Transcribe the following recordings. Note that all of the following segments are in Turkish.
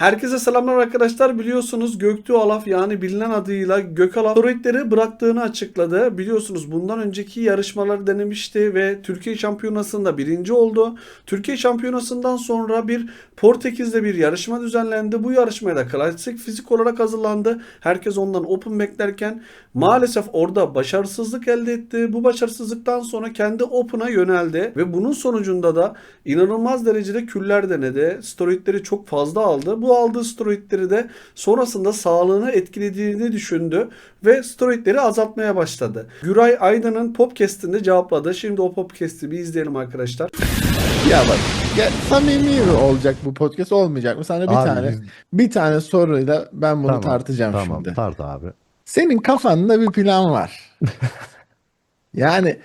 Herkese selamlar arkadaşlar. Biliyorsunuz Göktuğ Alaf yani bilinen adıyla Gökalaf steroidleri bıraktığını açıkladı. Biliyorsunuz bundan önceki yarışmaları denemişti ve Türkiye Şampiyonası'nda birinci oldu. Türkiye Şampiyonası'ndan sonra bir Portekiz'de bir yarışma düzenlendi. Bu yarışmaya da klasik fizik olarak hazırlandı. Herkes ondan open beklerken maalesef orada başarısızlık elde etti. Bu başarısızlıktan sonra kendi open'a yöneldi ve bunun sonucunda da inanılmaz derecede küller denedi. Steroidleri çok fazla aldı. Bu aldığı steroidleri de sonrasında sağlığını etkilediğini düşündü ve steroidleri azaltmaya başladı. Güray Aydın'ın Popcast'inde cevapladı. Şimdi o Popcast'i bir izleyelim arkadaşlar. Ya bak ya, samimi mi olacak bu podcast olmayacak mı? Sana bir Abi tane bir tane soruyla ben bunu Tamam, tartacağım Tamam şimdi. tart abi. Senin kafanda bir plan var. yani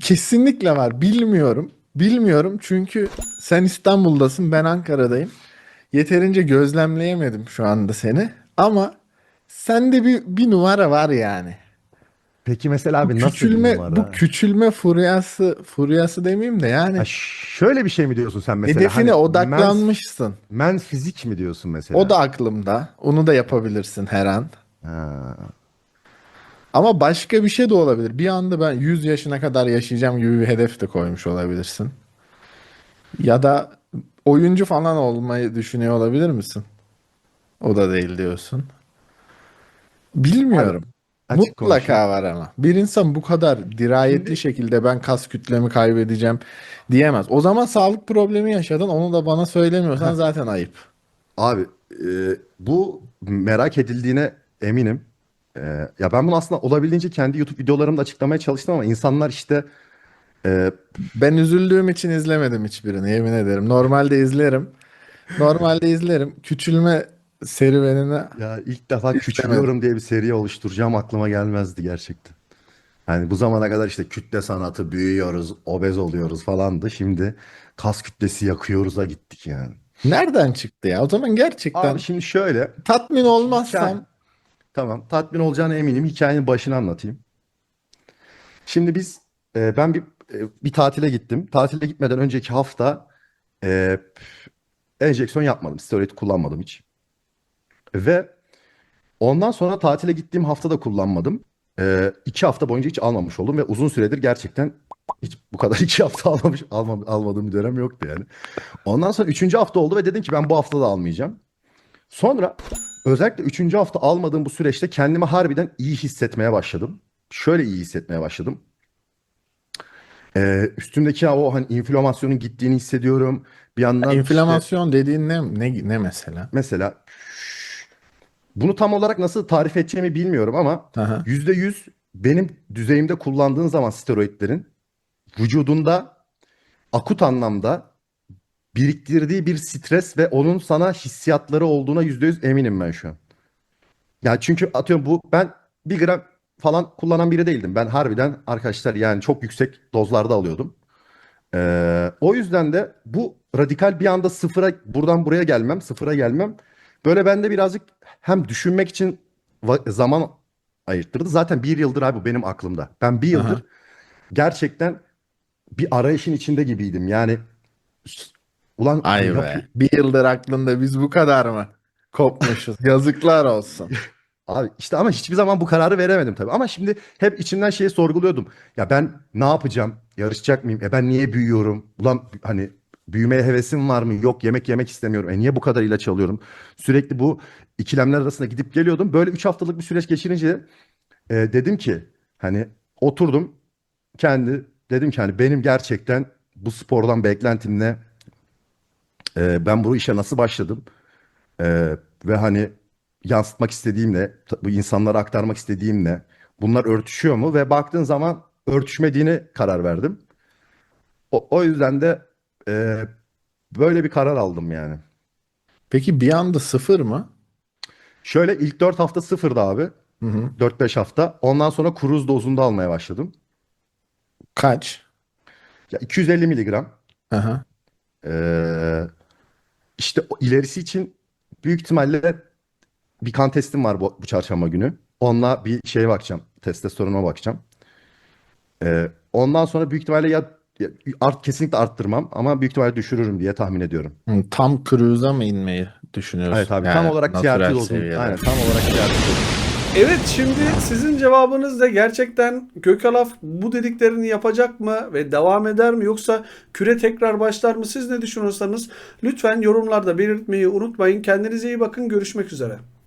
kesinlikle var. Bilmiyorum. Bilmiyorum çünkü sen İstanbul'dasın, ben Ankara'dayım. Yeterince gözlemleyemedim şu anda seni. Ama sende bir bir numara var yani. Peki mesela abi nasıl bir küçülme numara? bu küçülme furyası furyası demeyeyim de yani Ha, şöyle bir şey mi diyorsun sen mesela? hedefine Hani odaklanmışsın. Men, men fizik mi diyorsun mesela? O da aklımda. Onu da yapabilirsin her an. Ha, Ama başka bir şey de olabilir. Bir anda ben 100 yaşına kadar yaşayacağım gibi bir hedef de koymuş olabilirsin. Ya da oyuncu falan olmayı düşünüyor olabilir misin? O da değil diyorsun. Bilmiyorum. açık Mutlaka konuşayım. var ama. Bir insan bu kadar dirayetli şekilde ben kas kütlemi kaybedeceğim diyemez. O zaman sağlık problemi yaşadın. Onu da bana söylemiyorsan zaten ayıp. Abi e, bu merak edildiğine eminim. E, ya ben bunu aslında olabildiğince kendi YouTube videolarımda açıklamaya çalıştım ama insanlar işte e, Ben üzüldüğüm için izlemedim hiçbirini yemin ederim. Normalde izlerim. Normalde izlerim. Küçülme serüvenine ya ilk defa küçülüyorum diye bir seri oluşturacağım aklıma gelmezdi gerçekten. Yani bu zamana kadar işte kütle sanatı büyüyoruz, obez oluyoruz falandı. Şimdi kas kütlesi yakıyoruz'a gittik yani. nereden çıktı ya? O zaman gerçekten Abi şimdi şöyle, tatmin olmazsam tamam tatmin olacağına eminim. Hikayenin başını anlatayım. Şimdi biz, e, ben bir bir tatile gittim. Tatile gitmeden önceki hafta e, enjeksiyon yapmadım. Steroid kullanmadım hiç. Ve ondan sonra tatile gittiğim hafta da kullanmadım. E, iki hafta boyunca hiç almamış oldum ve uzun süredir gerçekten hiç bu kadar iki hafta almamış, almam, almadığım bir dönem yoktu yani. Ondan sonra üçüncü hafta oldu ve dedim ki ben bu hafta da almayacağım. Sonra özellikle üçüncü hafta almadığım bu süreçte kendimi harbiden iyi hissetmeye başladım. Şöyle iyi hissetmeye başladım. Ee, üstümdeki o hani inflamasyonun gittiğini hissediyorum. Bir yandan işte inflamasyon dediğin ne, ne ne mesela? mesela bunu tam olarak nasıl tarif edeceğimi bilmiyorum ama Aha. yüzde yüz benim düzeyimde kullandığın zaman steroidlerin vücudunda akut anlamda biriktirdiği bir stres ve onun sana hissiyatları olduğuna yüzde yüz eminim ben şu an. Ya çünkü atıyorum bu ben bir gram falan kullanan biri değildim. Ben harbiden arkadaşlar yani çok yüksek dozlarda alıyordum. Ee, o yüzden de bu radikal bir anda sıfıra buradan buraya gelmem, sıfıra gelmem böyle bende birazcık hem düşünmek için zaman ayırttırdı. Zaten bir yıldır abi bu benim aklımda. Ben bir yıldır Aha. gerçekten bir arayışın içinde gibiydim. Yani ulan Ay be. Bir yıldır aklında biz bu kadar mı kopmuşuz? Yazıklar olsun. Abi işte ama hiçbir zaman bu kararı veremedim tabii. Ama şimdi hep içimden şeyi sorguluyordum. Ya ben ne yapacağım? Yarışacak mıyım? E ben niye büyüyorum? Ulan hani büyümeye hevesim var mı? Yok yemek yemek istemiyorum. E niye bu kadar ilaç alıyorum? Sürekli bu ikilemler arasında gidip geliyordum. Böyle 3 haftalık bir süreç geçirince e, dedim ki hani oturdum kendi dedim ki hani benim gerçekten bu spordan beklentim ne? E, ben bu işe nasıl başladım? Ee, ve hani yansıtmak istediğimle, bu insanlara aktarmak istediğimle bunlar örtüşüyor mu? Ve baktığın zaman örtüşmediğini karar verdim. O, o yüzden de e, böyle bir karar aldım yani. Peki bir anda sıfır mı? Şöyle ilk 4 hafta sıfırdı abi. Hı hı. 4-5 hafta. Ondan sonra kruz dozunda almaya başladım. Kaç? Ya 250 miligram. Aha. Ee, işte ilerisi için büyük ihtimalle bir kan testim var bu, bu çarşamba günü. Onunla bir şeye bakacağım. Testosterona bakacağım. Ee, ondan sonra büyük ihtimalle ya, ya art, kesinlikle arttırmam ama büyük ihtimalle düşürürüm diye tahmin ediyorum. Hı, Tam cruise'a mı inmeyi düşünüyorsun? Evet abi Yani tam olarak TRT dozunu. seviyede. Aynen tam olarak TRT dozunu. Evet şimdi sizin cevabınız da gerçekten Gökalaf bu dediklerini yapacak mı ve devam eder mi yoksa küre tekrar başlar mı? Siz ne düşünüyorsanız lütfen yorumlarda belirtmeyi unutmayın. Kendinize iyi bakın. Görüşmek üzere.